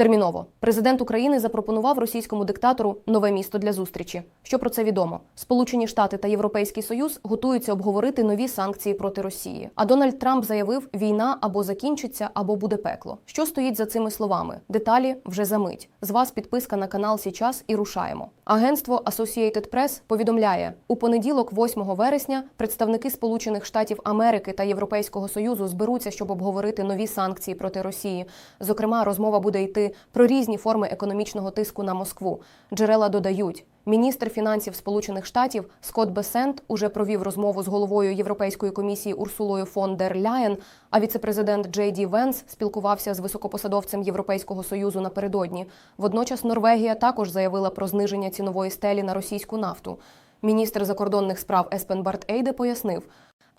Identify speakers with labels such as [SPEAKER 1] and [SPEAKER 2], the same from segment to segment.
[SPEAKER 1] Терміново президент України запропонував російському диктатору нове місто для зустрічі. Що про це відомо? Сполучені Штати та Європейський Союз готуються обговорити нові санкції проти Росії. А Дональд Трамп заявив: війна або закінчиться, або буде пекло. Що стоїть за цими словами? Деталі вже за мить. З вас підписка на канал Січас і рушаємо. Агентство Associated Press повідомляє у понеділок, 8 вересня, представники Сполучених Штатів Америки та Європейського Союзу зберуться, щоб обговорити нові санкції проти Росії. Зокрема, розмова буде йти про різні форми економічного тиску на Москву. Джерела додають. Міністр фінансів Сполучених Штатів Скотт Бесент уже провів розмову з головою Європейської комісії Урсулою фон дер Ляєн. А віцепрезидент Джей Ді Венс спілкувався з високопосадовцем Європейського союзу напередодні. Водночас Норвегія також заявила про зниження цінової стелі на російську нафту. Міністр закордонних справ Еспен Барт Ейде пояснив.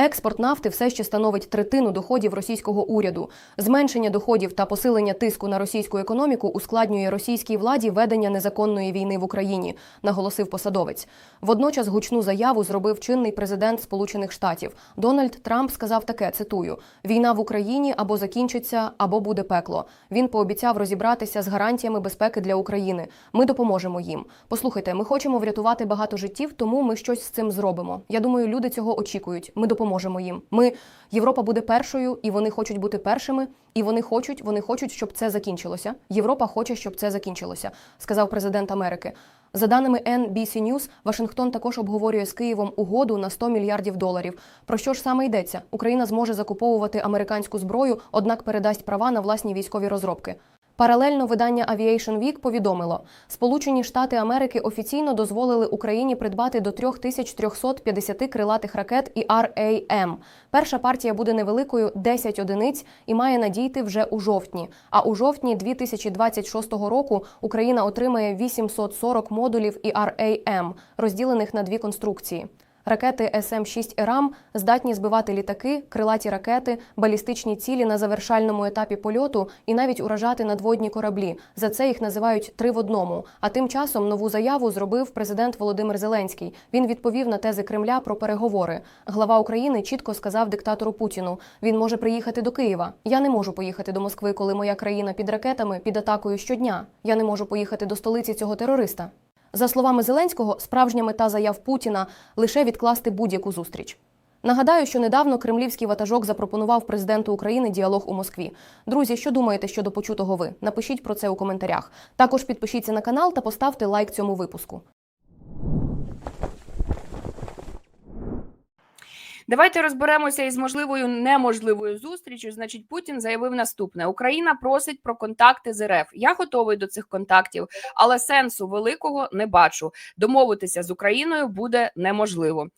[SPEAKER 1] Експорт нафти все ще становить третину доходів російського уряду. Зменшення доходів та посилення тиску на російську економіку ускладнює російській владі ведення незаконної війни в Україні, наголосив посадовець. Водночас гучну заяву зробив чинний президент Сполучених Штатів. Дональд Трамп сказав таке: цитую: війна в Україні або закінчиться, або буде пекло. Він пообіцяв розібратися з гарантіями безпеки для України. Ми допоможемо їм. Послухайте, ми хочемо врятувати багато життів, тому ми щось з цим зробимо. Я думаю, люди цього очікують. Ми допоможемо їм. Ми Європа буде першою, і вони хочуть бути першими. І вони хочуть, вони хочуть, щоб це закінчилося. Європа хоче, щоб це закінчилося, сказав президент Америки. За даними NBC News, Вашингтон також обговорює з Києвом угоду на 100 мільярдів доларів. Про що ж саме йдеться? Україна зможе закуповувати американську зброю, однак передасть права на власні військові розробки. Паралельно видання Aviation Week повідомило, Сполучені Штати Америки офіційно дозволили Україні придбати до 3350 крилатих ракет і RAM. Перша партія буде невеликою 10 одиниць і має надійти вже у жовтні. А у жовтні 2026 року Україна отримає 840 модулів і RAM, розділених на дві конструкції. Ракети СМ-6 «Ерам» здатні збивати літаки, крилаті ракети, балістичні цілі на завершальному етапі польоту і навіть уражати надводні кораблі. За це їх називають три в одному. А тим часом нову заяву зробив президент Володимир Зеленський. Він відповів на тези Кремля про переговори. Глава України чітко сказав диктатору Путіну: він може приїхати до Києва. Я не можу поїхати до Москви, коли моя країна під ракетами під атакою щодня. Я не можу поїхати до столиці цього терориста. За словами Зеленського, справжня мета заяв Путіна лише відкласти будь-яку зустріч. Нагадаю, що недавно кремлівський ватажок запропонував президенту України діалог у Москві. Друзі, що думаєте щодо почутого ви? Напишіть про це у коментарях. Також підпишіться на канал та поставте лайк цьому випуску.
[SPEAKER 2] Давайте розберемося із можливою неможливою зустрічю. Значить, Путін заявив наступне: Україна просить про контакти з РФ. Я готовий до цих контактів, але сенсу великого не бачу. Домовитися з Україною буде неможливо.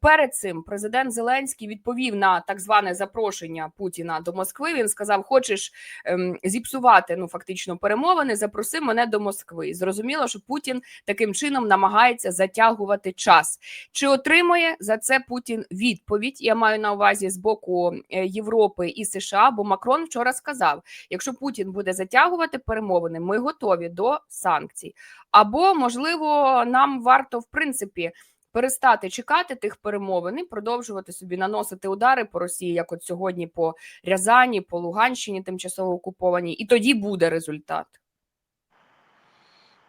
[SPEAKER 2] Перед цим президент Зеленський відповів на так зване запрошення Путіна до Москви. Він сказав: Хочеш ем, зіпсувати ну фактично перемовини? Запроси мене до Москви. Зрозуміло, що Путін таким чином намагається затягувати час. Чи отримує за це Путін відповідь? Я маю на увазі з боку е, Європи і США. Бо Макрон вчора сказав: якщо Путін буде затягувати перемовини, ми готові до санкцій. Або можливо, нам варто в принципі. Перестати чекати тих перемовин і продовжувати собі наносити удари по Росії, як от сьогодні по Рязані, по Луганщині, тимчасово окупованій, і тоді буде результат.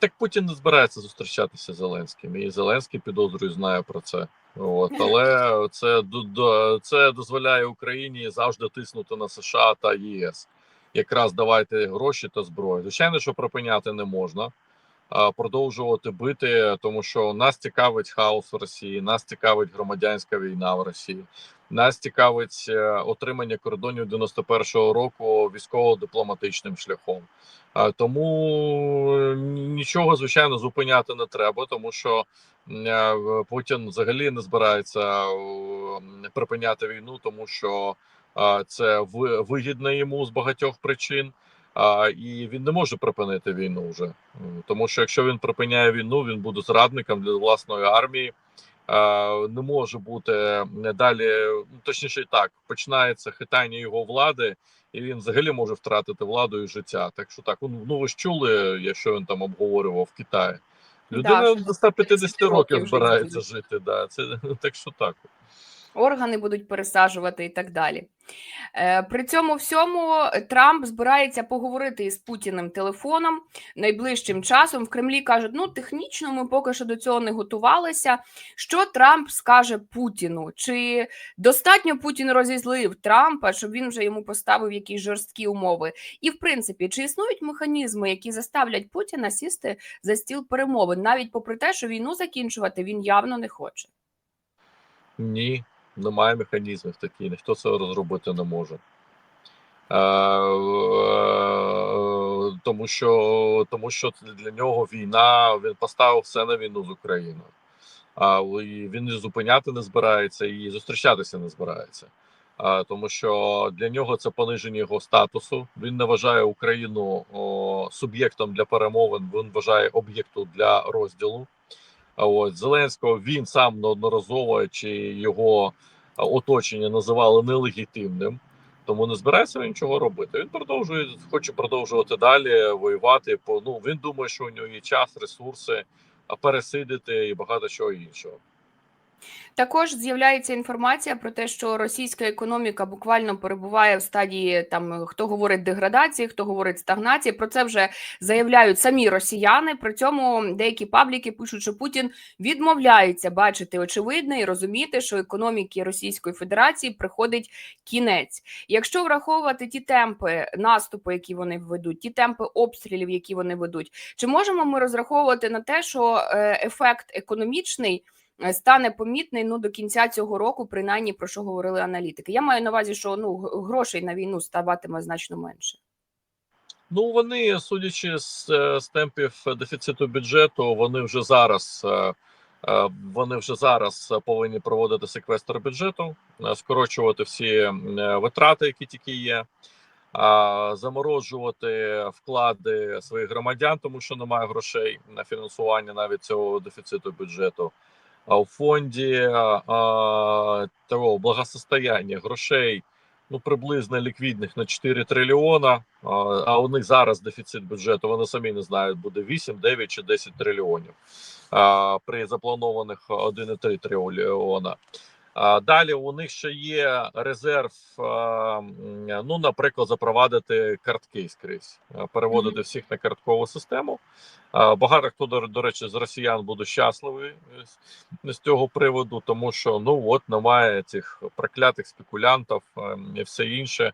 [SPEAKER 3] Так Путін не збирається зустрічатися з Зеленським, і Зеленський підозрюю знає про це. От але це це дозволяє Україні завжди тиснути на США та ЄС. Якраз давайте гроші та зброю. Звичайно, що припиняти не можна, продовжувати бити, тому що нас цікавить хаос в Росії, нас цікавить громадянська війна в Росії, нас цікавить е, отримання кордонів 91-го року військово-дипломатичним шляхом. Тому нічого звичайно зупиняти не треба, тому що е, Путін взагалі не збирається е, припиняти війну, тому що це ви- вигідно йому з багатьох причин. А, і він не може припинити війну вже, тому що якщо він припиняє війну, він буде зрадником для власної армії. А, не може бути не далі, ну, точніше, так починається хитання його влади, і він взагалі може втратити владу і життя. Так що так, ну, ну ви ж чули, якщо він там обговорював в Китаї. Людина
[SPEAKER 2] Да,
[SPEAKER 3] до 150
[SPEAKER 2] років
[SPEAKER 3] збирається жити. Да, це так що так.
[SPEAKER 2] Органи будуть пересаджувати і так далі. Е, При цьому всьому Трамп збирається поговорити із Путіним телефоном найближчим часом. В Кремлі кажуть, ну технічно ми поки що до цього не готувалися. Що Трамп скаже Путіну? Чи достатньо Путін розізлив Трампа, щоб він вже йому поставив якісь жорсткі умови? І в принципі, чи існують механізми, які заставлять Путіна сісти за стіл перемовин, навіть попри те, що війну закінчувати він явно не хоче?
[SPEAKER 3] Ні, немає механізмів таких, ніхто це розробити не може. Е, е, тому що тому що для нього війна він поставив все на війну з Україною. А він зупиняти не збирається і зустрічатися не збирається. А, тому що для нього це пониження його статусу. Він не вважає Україну о, суб'єктом для перемовин. Він вважає об'єктом для розділу. А от Зеленського він сам неодноразово чи його оточення називали нелегітимним, тому не збирається він нічого робити. Він продовжує, хоче продовжувати далі воювати. По ну він думає, що у нього є час, ресурси, пересидити і багато чого іншого.
[SPEAKER 2] Також з'являється інформація про те, що російська економіка буквально перебуває в стадії там хто говорить деградації, хто говорить стагнації. Про це вже заявляють самі росіяни. При цьому деякі пабліки пишуть, що Путін відмовляється бачити очевидне і розуміти, що економіки Російської Федерації приходить кінець. Якщо враховувати ті темпи наступу, які вони ведуть, ті темпи обстрілів, які вони ведуть, чи можемо ми розраховувати на те, що е, ефект економічний? Е, стане помітний ну до кінця цього року, принаймні про що говорили аналітики. Я маю на увазі, що ну грошей на війну ставатиме значно менше.
[SPEAKER 3] Ну вони, судячи з, е, з темпів дефіциту бюджету, вони вже зараз. е, Вони вже зараз повинні проводити секвестр бюджету, скорочувати всі витрати, які тільки є, заморожувати вклади своїх громадян, тому що немає грошей на фінансування навіть цього дефіциту бюджету. У фонді а, того благосостояння грошей ну приблизно ліквідних на 4 трильйона. А, а у них зараз дефіцит бюджету. Вони самі не знають, буде 8, 9 чи 10 трильйонів а, при запланованих 1,3 трильйона. Далі у них ще є резерв. Ну, наприклад, запровадити картки скрізь, а, переводити всіх на карткову систему. Багато хто до, до речі з росіян буде щасливий з, з цього приводу, тому що ну от немає цих проклятих спекулянтів ем, і все інше.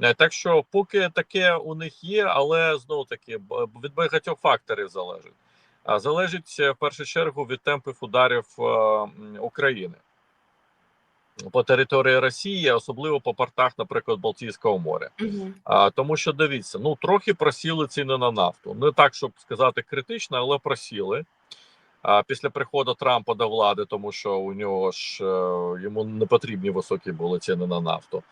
[SPEAKER 3] Е, Так що, поки таке у них є, але знову таки від багатьох факторів залежить. А залежить е, в першу чергу від темпів ударів е, України по території Росії, особливо по портах, наприклад, Балтійського моря.
[SPEAKER 2] Угу.
[SPEAKER 3] А, тому що дивіться, ну трохи просіли ціни на нафту. Не так, щоб сказати критично, але просіли. А після приходу Трампа до влади, тому що у нього ж е, йому не потрібні високі були ціни на нафту.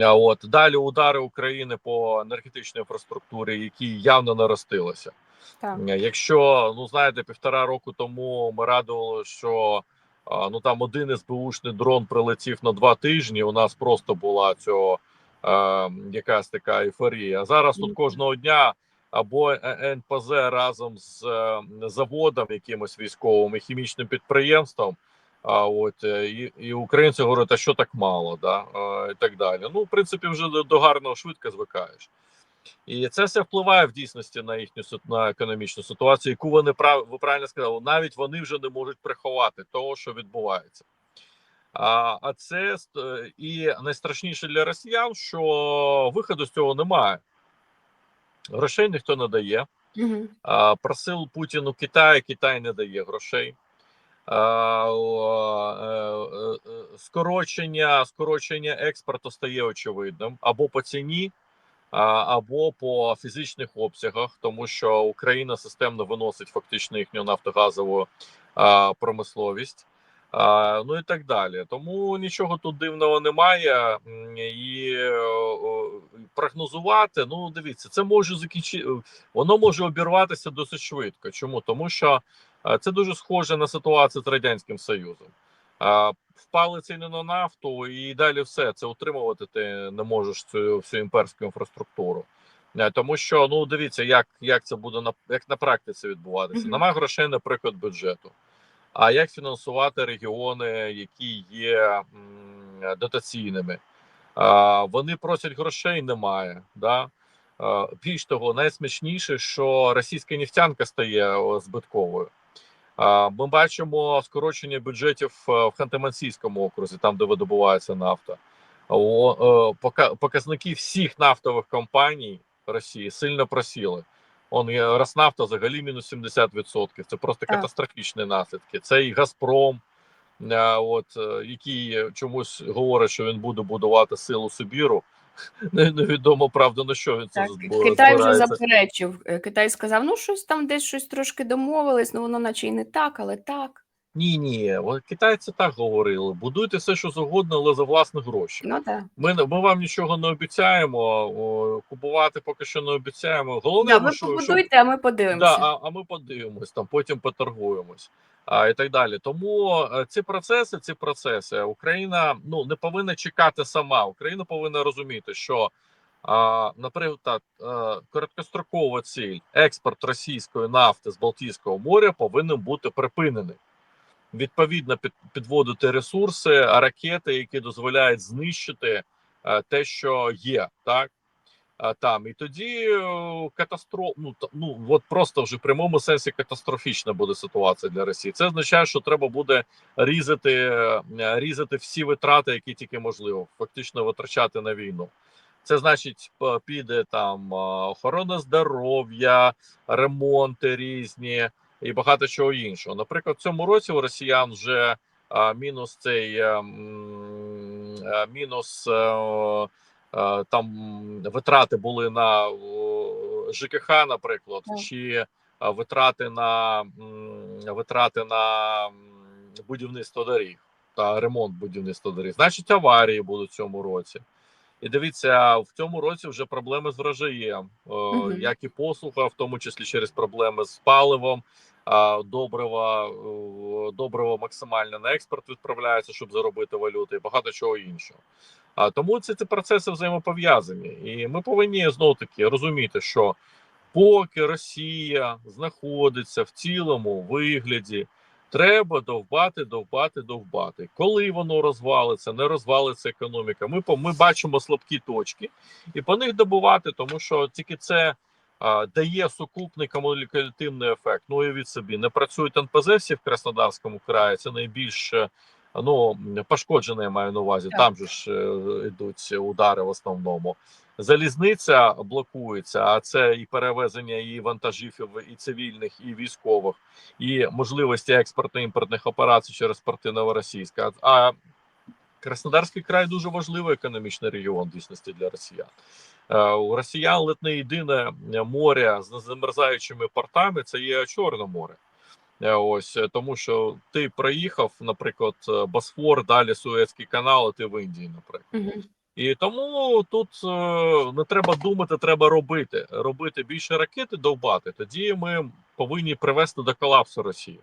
[SPEAKER 3] А от далі удари України по енергетичній інфраструктурі, які явно наростилися.
[SPEAKER 2] Так.
[SPEAKER 3] Якщо ну знаєте, півтора року тому ми радували, що ну там один СБУшний дрон прилетів на два тижні. У нас просто була цього е, якась така ейфорія. Зараз тут кожного дня або НПЗ разом з е, заводом, якимось військовим і хімічним підприємством. А от е, і, і українці говорять, а що так мало, да і так далі. Ну, в принципі, вже до, до гарного швидко звикаєш. І це все впливає в дійсності на їхню на економічну ситуацію, яку вони прав ви правильно сказали. Навіть вони вже не можуть приховати того, що відбувається. А, а це е, і найстрашніше для росіян, що виходу з цього немає. Грошей ніхто не дає.
[SPEAKER 2] Угу.
[SPEAKER 3] А, просив Путін у Китай не дає грошей. А, е, е, скорочення, скорочення експорту стає очевидним або по ціні, або по фізичних обсягах, тому що Україна системно виносить фактично їхню нафтогазову промисловість. Ну і так далі. Тому нічого тут дивного немає. І прогнозувати, ну дивіться, це може закінчити, воно може обірватися досить швидко. Чому? Тому що це дуже схоже на ситуацію з Радянським Союзом. Впали ціни на нафту, і далі все це утримувати ти не можеш цю всю імперську інфраструктуру. Е, Тому що ну дивіться, як, як це буде на як на практиці відбуватися.
[SPEAKER 2] Мгм.
[SPEAKER 3] Немає грошей, наприклад, бюджету. А як фінансувати регіони, які є м, дотаційними. А, Вони просять грошей, немає. Да? А, Більш того, найсмішніше, що російська нефтянка стає збитковою. Ми бачимо скорочення бюджетів е, в Ханты-Мансійському окрузі, там де видобувається нафта. Е, пока- Показники всіх нафтових компаній Росії сильно просіли. Он є Роснафта взагалі мінус 70%. Це просто катастрофічні наслідки. Це і Газпром, е, от, який чомусь говорить, що він буде будувати силу Сибіру. Не- Невідомо правда на що він це
[SPEAKER 2] Так,
[SPEAKER 3] зб-
[SPEAKER 2] Китай вже заперечив. Е, Китай сказав: ну щось там десь щось трошки домовились, ну воно наче й не так, але так.
[SPEAKER 3] Ні, ні, китайці так говорили. Будуйте все, що завгодно, але за власні гроші.
[SPEAKER 2] Ну так.
[SPEAKER 3] Ми, ми вам нічого не обіцяємо. о, Купувати поки що не обіцяємо. Головне,
[SPEAKER 2] Да,
[SPEAKER 3] ну,
[SPEAKER 2] ви
[SPEAKER 3] що, що
[SPEAKER 2] побудуйте, а ми подивимося.
[SPEAKER 3] Да, а, а ми подивимось там, потім поторгуємось. І так далі. Тому е, ці процеси, ці процеси, Україна ну не повинна чекати сама. Україна повинна розуміти, що, наприклад, е, короткострокова ціль експорт російської нафти з Балтійського моря повинен бути припинений. Відповідно, під, підводити ресурси, ракети, які дозволяють знищити е, те, що є, так там. І тоді катастроф, ну, ну от просто вже в прямому сенсі катастрофічна буде ситуація для Росії. Це означає, що треба буде різати, е, різати всі витрати, які тільки можливо, фактично витрачати на війну. Це значить, піде там охорона здоров'я, ремонти різні і багато чого іншого. Наприклад, в цьому році у росіян вже мінус цей е, м, е, мінус. Е, там витрати були на ЖКХ, наприклад, чи е, витрати на витрати на будівництво доріг та ремонт будівництва доріг. Значить, аварії будуть в цьому році. І дивіться, в цьому році вже проблеми з врожаєм,
[SPEAKER 2] Мгм.
[SPEAKER 3] як і послуга, в тому числі через проблеми з паливом. Добрива, добрива максимально на експорт відправляється, щоб заробити валюту, і багато чого іншого. А тому ці, ці процеси взаємопов'язані, і ми повинні знов таки розуміти, що поки Росія знаходиться в цілому вигляді, треба довбати, довбати, довбати. Коли воно розвалиться, не розвалиться економіка. Ми ми бачимо слабкі точки, і по них добувати, тому що тільки це. Дає сукупний кумулятивний ефект. Ну уявіть собі, не працюють НПЗ всі в Краснодарському краї. Це найбільш ну пошкоджене, я маю на увазі.
[SPEAKER 2] Так.
[SPEAKER 3] Там же ж е, йдуть удари в основному. Залізниця блокується, а це і перевезення і вантажів, і- цивільних, і військових, і можливості експортно-імпортних операцій через порти Новоросійська. А Краснодарський край дуже важливий економічний регіон дійсності для росіян. Е, У росіян ледь не єдине море з замерзаючими портами це є Чорне море. Е, Ось е, тому, що ти проїхав, наприклад, е, Босфор, далі Суецький канал, і ти в Індії, наприклад.
[SPEAKER 2] Угу.
[SPEAKER 3] І тому тут не треба думати, треба робити. Робити більше ракети, довбати. Тоді ми повинні привести до колапсу Росії.